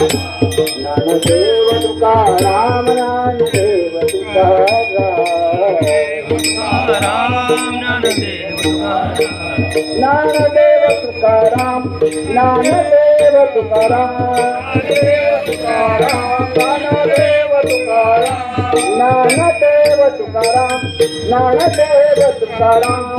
Namdev Tukaram Namdev Tukaram Namdev Tukaram Namdev Tukaram Namdev Tukaram Namdev Tukaram